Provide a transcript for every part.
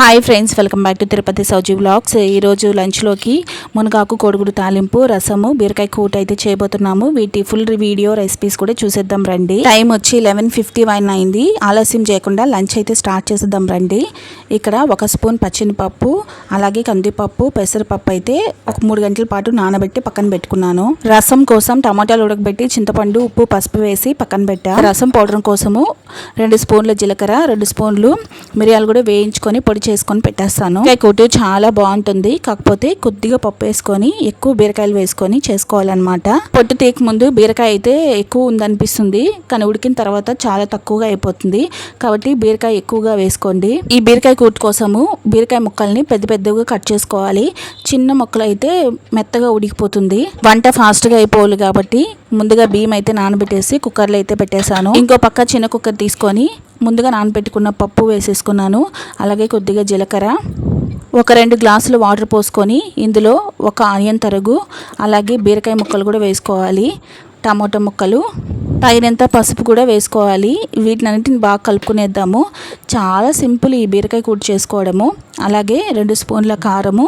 Hi friends welcome back to Tirupati Souji blogs ఈరోజు లంచ్లోకి మునగాకు కోడిగుడు తాలింపు రసము బీరకాయ కూట అయితే చేయబోతున్నాము. వీటి ఫుల్ వీడియో రెసిపీస్ కూడా చూసేద్దాం రండి. టైం వచ్చి లెవెన్ ఫిఫ్టీ వన్ అయింది. ఆలస్యం చేయకుండా లంచ్ అయితే స్టార్ట్ చేసేద్దాం రండి. ఇక్కడ ఒక స్పూన్ పచ్చినిపప్పు అలాగే కందిపప్పు పెసరపప్పు అయితే ఒక మూడు గంటల పాటు నానబెట్టి పక్కన పెట్టుకున్నాను. రసం కోసం టమాటాలు ఉడకబెట్టి చింతపండు ఉప్పు పసుపు వేసి పక్కన పెట్టా. రసం పౌడర్ కోసము రెండు స్పూన్ల జీలకర్ర రెండు స్పూన్లు మిరియాలు కూడా వేయించుకొని పొడి చేసుకొని పెట్టేస్తాను. బీరకాయ చాలా బాగుంటుంది. కాకపోతే కొద్దిగా పప్పు వేసుకొని ఎక్కువ బీరకాయలు వేసుకొని చేసుకోవాలన్నమాట. పొట్టు తీక ముందు బీరకాయ అయితే ఎక్కువ ఉందనిపిస్తుంది. కానీ ఉడికిన తర్వాత చాలా తక్కువగా అయిపోతుంది. కాబట్టి బీరకాయ ఎక్కువగా వేసుకోండి. ఈ బీరకాయ కూటు కోసము బీరకాయ ముక్కల్ని పెద్ద పెద్దగా కట్ చేసుకోవాలి. చిన్న ముక్కలు అయితే మెత్తగా ఉడికిపోతుంది. వంట ఫాస్ట్గా అయిపోవాలి కాబట్టి ముందుగా బియ్యం అయితే నానబెట్టేసి కుక్కర్లో అయితే పెట్టేశాను. ఇంకో పక్క చిన్న కుక్కర్ తీసుకొని ముందుగా నానబెట్టుకున్న పప్పు వేసేసుకున్నాను అలాగే కొద్దిగా జీలకర్ర. ఒక రెండు గ్లాసులు వాటర్ పోసుకొని ఇందులో ఒక ఆనియన్ తరుగు అలాగే బీరకాయ ముక్కలు కూడా వేసుకోవాలి. టమాటో ముక్కలు తగినంత పసుపు కూడా వేసుకోవాలి. వీటినన్నిటిని బాగా కలుపుకునేద్దాము. చాలా సింపుల్ ఈ బీరకాయ కూర చేసుకోవడము. అలాగే రెండు స్పూన్ల కారము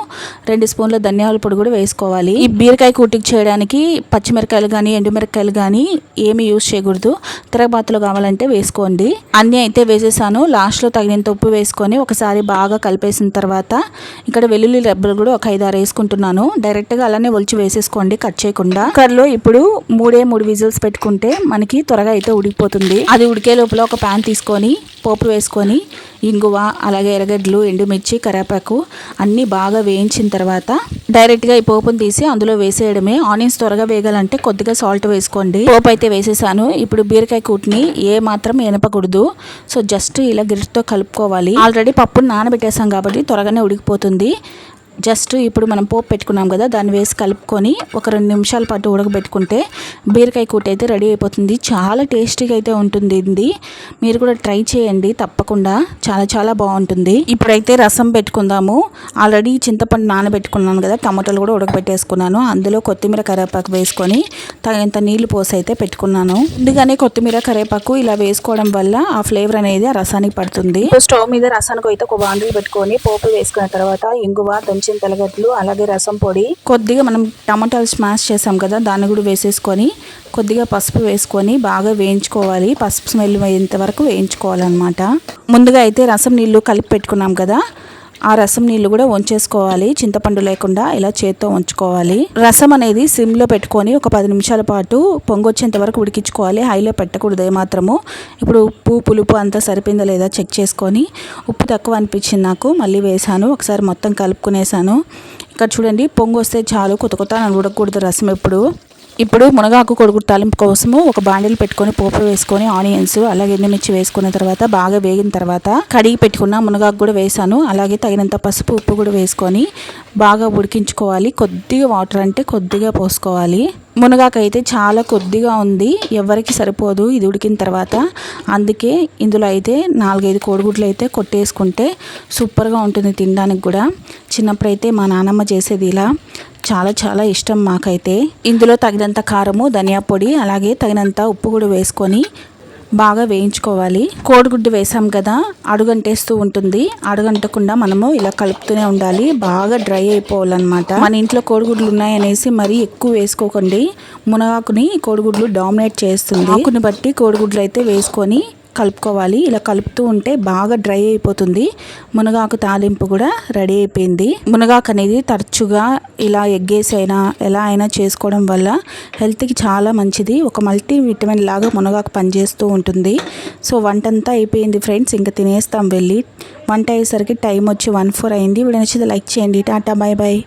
రెండు స్పూన్ల ధనియాల పొడి కూడా వేసుకోవాలి. ఈ బీరకాయ కూటికి చేయడానికి పచ్చిమిరకాయలు కానీ ఎండుమిరకాయలు కానీ ఏమి యూజ్ చేయకూడదు. తిరగబాతులు కావాలంటే వేసుకోండి. అన్నీ అయితే వేసేసాను. లాస్ట్లో తగినంత ఉప్పు వేసుకొని ఒకసారి బాగా కలిపేసిన తర్వాత ఇక్కడ వెల్లుల్లి రెబ్బలు కూడా ఒక ఐదు ఆరు వేసుకుంటున్నాను. డైరెక్ట్గా అలానే ఒలిచి వేసేసుకోండి కట్ చేయకుండా. కుక్కర్లో ఇప్పుడు మూడే మూడు విజిల్స్ పెట్టుకుంటే మనకి త్వరగా అయితే ఉడికిపోతుంది. అది ఉడికే లోపల ఒక ప్యాన్ తీసుకొని పోపు వేసుకొని ఇంగువ అలాగే ఎర్రగడ్డలు ఎండుమిర్చి కరేపాకు అన్నీ బాగా వేయించిన తర్వాత డైరెక్ట్గా ఈ పోపును తీసి అందులో వేసేయడమే. ఆనియన్స్ త్వరగా వేగాలంటే కొద్దిగా సాల్ట్ వేసుకోండి. పోపు అయితే వేసేసాను. ఇప్పుడు బీరకాయ కూటిని ఏ మాత్రం ఎనపకూడదు. సో జస్ట్ ఇలా గిరిటితో కలుపుకోవాలి. ఆల్రెడీ పప్పును నానబెట్టేసాం కాబట్టి త్వరగానే ఉడికిపోతుంది. జస్ట్ ఇప్పుడు మనం పోపు పెట్టుకున్నాం కదా దాన్ని వేసి కలుపుకొని ఒక రెండు నిమిషాల పాటు ఉడకబెట్టుకుంటే బీరకాయ కూట అయితే రెడీ అయిపోతుంది. చాలా టేస్టీగా అయితే ఉంటుంది ఇది. మీరు కూడా ట్రై చేయండి తప్పకుండా. చాలా చాలా బాగుంటుంది. ఇప్పుడైతే రసం పెట్టుకుందాము. ఆల్రెడీ చింతపండు నానబెట్టుకున్నాను కదా టమాటాలు కూడా ఉడకబెట్టేసుకున్నాను. అందులో కొత్తిమీర కరివేపాకు వేసుకొని తగినంత నీళ్ళు పోసి అయితే పెట్టుకున్నాను. ముందుగానే కొత్తిమీర కరివేపాకు ఇలా వేసుకోవడం వల్ల ఆ ఫ్లేవర్ అనేది ఆ రసానికి పడుతుంది. స్టవ్ మీద రసానికి అయితే ఒక బాండిల్ పెట్టుకొని పోపు వేసుకున్న తర్వాత ఇంగువ దంచి తెల్లగడ్డలు అలాగే రసం పొడి. కొద్దిగా మనం టమాటాలు స్మాష్ చేసాం కదా దాన్ని కూడా వేసేసుకొని కొద్దిగా పసుపు వేసుకొని బాగా వేయించుకోవాలి. పసుపు స్మెల్ అయ్యేంత వరకు వేయించుకోవాలన్నమాట. ముందుగా అయితే రసం నీళ్ళు కలిపి పెట్టుకున్నాం కదా ఆ రసం నీళ్ళు కూడా వంచేసుకోవాలి. చింతపండు లేకుండా ఇలా చేత్తో ఉంచుకోవాలి రసం అనేది సిమ్లో పెట్టుకొని ఒక పది నిమిషాల పాటు పొంగొచ్చేంత వరకు ఉడికించుకోవాలి. హైలో పెట్టకూడదు ఏమాత్రము. ఇప్పుడు ఉప్పు పులుపు అంతా సరిపోయిందా లేదా చెక్ చేసుకొని ఉప్పు తక్కువ అనిపించింది నాకు. మళ్ళీ వేసాను. ఒకసారి మొత్తం కలుపుకునేసాను. ఇక్కడ చూడండి పొంగు వస్తే చాలు కొత్త కొత్త ఉడకకూడదు రసం ఎప్పుడు. ఇప్పుడు మునగాకు కొడుకు తాలింపు కోసము ఒక బాండిల్ పెట్టుకొని పోపు వేసుకొని ఆనియన్స్ అలాగే ఎండుమిర్చి వేసుకున్న తర్వాత బాగా వేగిన తర్వాత కడిగి పెట్టుకున్న మునగాకు కూడా వేసాను. అలాగే తగినంత పసుపు ఉప్పు కూడా వేసుకొని బాగా ఉడికించుకోవాలి. కొద్దిగా వాటర్ అంటే కొద్దిగా పోసుకోవాలి. మునగాకు అయితే చాలా కొద్దిగా ఉంది. ఎవరికి సరిపోదు ఇది ఉడికిన తర్వాత. అందుకే ఇందులో అయితే నాలుగైదు కోడిగుడ్లు అయితే కొట్టేసుకుంటే సూపర్గా ఉంటుంది తినడానికి కూడా. చిన్నప్పుడైతే మా నాన్నమ్మ చేసేది ఇలా. చాలా చాలా ఇష్టం మాకైతే. ఇందులో తగినంత కారము ధనియా పొడి అలాగే తగినంత ఉప్పు కూడా వేసుకొని బాగా వేయించుకోవాలి. కోడిగుడ్డు వేసాం కదా అడుగంటేస్తూ ఉంటుంది. అడుగంటకుండా మనము ఇలా కలుపుతూనే ఉండాలి. బాగా డ్రై అయిపోవాలన్నమాట. మన ఇంట్లో కోడిగుడ్లు ఉన్నాయనేసి మరీ ఎక్కువ వేసుకోకండి. మునగాకుని కోడిగుడ్లు డామినేట్ చేస్తుంది. ఆకుని బట్టి కోడిగుడ్లు అయితే వేసుకొని కలుపుకోవాలి. ఇలా కలుపుతూ ఉంటే బాగా డ్రై అయిపోతుంది. మునగాకు తాలింపు కూడా రెడీ అయిపోయింది. మునగాకు అనేది తరచుగా ఇలా ఎగ్గేసి అయినా ఎలా అయినా చేసుకోవడం వల్ల హెల్త్కి చాలా మంచిది. ఒక మల్టీ విటమిన్ లాగా మునగాకు పనిచేస్తూ ఉంటుంది. సో వంట అంతా అయిపోయింది ఫ్రెండ్స్. ఇంకా తినేస్తాం వెళ్ళి. వంట అయ్యేసరికి టైం వచ్చి వన్ ఫోర్ అయింది. వీడియో నచ్చితే లైక్ చేయండి. Tata bye bye.